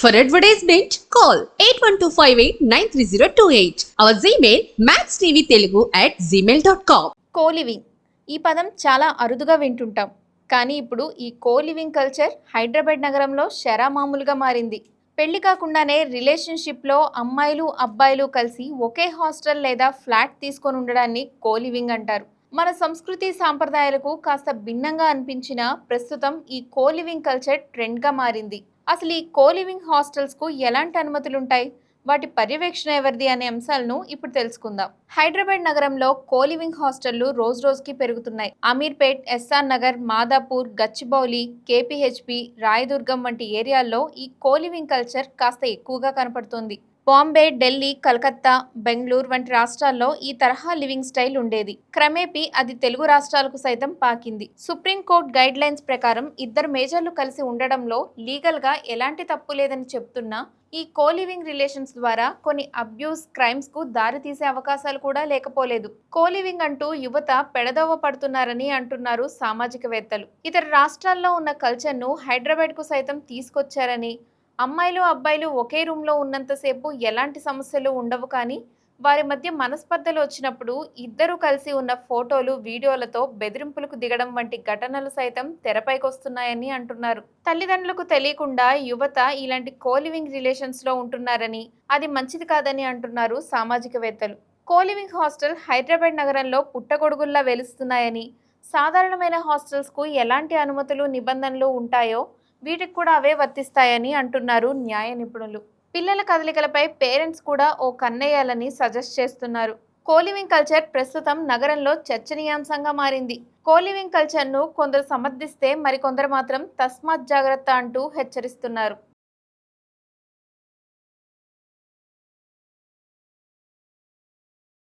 For advertisement, call 8125893028. Our Gmail, maxtvtelugu at gmail.com. Coliving ఈ పదం చాలా అరుదుగా వింటుంటాం. కానీ ఇప్పుడు ఈ కోలివింగ్ కల్చర్ హైదరాబాద్ నగరంలో శరామామూలుగా మారింది. పెళ్ళి కాకుండానే రిలేషన్షిప్లో అమ్మాయిలు అబ్బాయిలు కలిసి ఒకే హాస్టల్ లేదా ఫ్లాట్ తీసుకొని ఉండడాన్ని కోలివింగ్ అంటారు. మన సంస్కృతి సాంప్రదాయాలకు కాస్త భిన్నంగా అనిపించిన ప్రస్తుతం ఈ కోలివింగ్ కల్చర్ ట్రెండ్గా మారింది. అసలు ఈ కోలివింగ్ హాస్టల్స్కు ఎలాంటి అనుమతులు ఉంటాయి వాటి పర్యవేక్షణ ఎవరిది అనే అంశాలను ఇప్పుడు తెలుసుకుందాం. హైదరాబాద్ నగరంలో కోలివింగ్ హాస్టళ్ళు రోజు రోజుకి పెరుగుతున్నాయి. అమీర్పేట్ ఎస్ఆర్ నగర్ మాదాపూర్ గచ్చిబౌలి కేపీహెచ్పి రాయదుర్గం వంటి ఏరియాల్లో ఈ కోలివింగ్ కల్చర్ కాస్త ఎక్కువగా కనపడుతుంది. బాంబే ఢిల్లీ కలకత్తా బెంగళూరు వంటి రాష్ట్రాల్లో ఈ తరహా లివింగ్ స్టైల్ ఉండేది. క్రమేపీ అది తెలుగు రాష్ట్రాలకు సైతం పాకింది. సుప్రీంకోర్టు గైడ్ లైన్స్ ప్రకారం ఇద్దరు మేజర్లు కలిసి ఉండడంలో లీగల్గా ఎలాంటి తప్పు లేదని చెప్తున్నా ఈ కోలివింగ్ రిలేషన్స్ ద్వారా కొన్ని అబ్యూస్ క్రైమ్స్కు దారి తీసే అవకాశాలు కూడా లేకపోలేదు. కోలివింగ్ అంటూ యువత పెడదోవ పడుతున్నారని అంటున్నారు సామాజికవేత్తలు. ఇతర రాష్ట్రాల్లో ఉన్న కల్చర్ను హైదరాబాద్కు సైతం తీసుకొచ్చారని అమ్మాయిలు అబ్బాయిలు ఒకే రూమ్లో ఉన్నంతసేపు ఎలాంటి సమస్యలు ఉండవు కానీ వారి మధ్య మనస్పర్ధలు వచ్చినప్పుడు ఇద్దరు కలిసి ఉన్న ఫోటోలు వీడియోలతో బెదిరింపులకు దిగడం వంటి ఘటనలు సైతం తెరపైకి వస్తున్నాయని అంటున్నారు. తల్లిదండ్రులకు తెలియకుండా యువత ఇలాంటి కోలివింగ్ రిలేషన్స్లో ఉంటున్నారని అది మంచిది కాదని అంటున్నారు సామాజికవేత్తలు. కోలివింగ్ హాస్టల్ హైదరాబాద్ నగరంలో పుట్టగొడుగుల్లా వెలుస్తున్నాయని సాధారణమైన హాస్టల్స్కు ఎలాంటి అనుమతులు నిబంధనలు ఉంటాయో వీటికి కూడా అవే వర్తిస్తాయని అంటున్నారు న్యాయ నిపుణులు. పిల్లల కదలికలపై పేరెంట్స్ కూడా ఓ కన్నయ్యాలని సజెస్ట్ చేస్తున్నారు. కోలివింగ్ కల్చర్ ప్రస్తుతం నగరంలో చర్చనీయాంశంగా మారింది. కోలివింగ్ కల్చర్ను కొందరు సమర్థిస్తే మరికొందరు మాత్రం తస్మాత్ జాగ్రత్త అంటూ హెచ్చరిస్తున్నారు.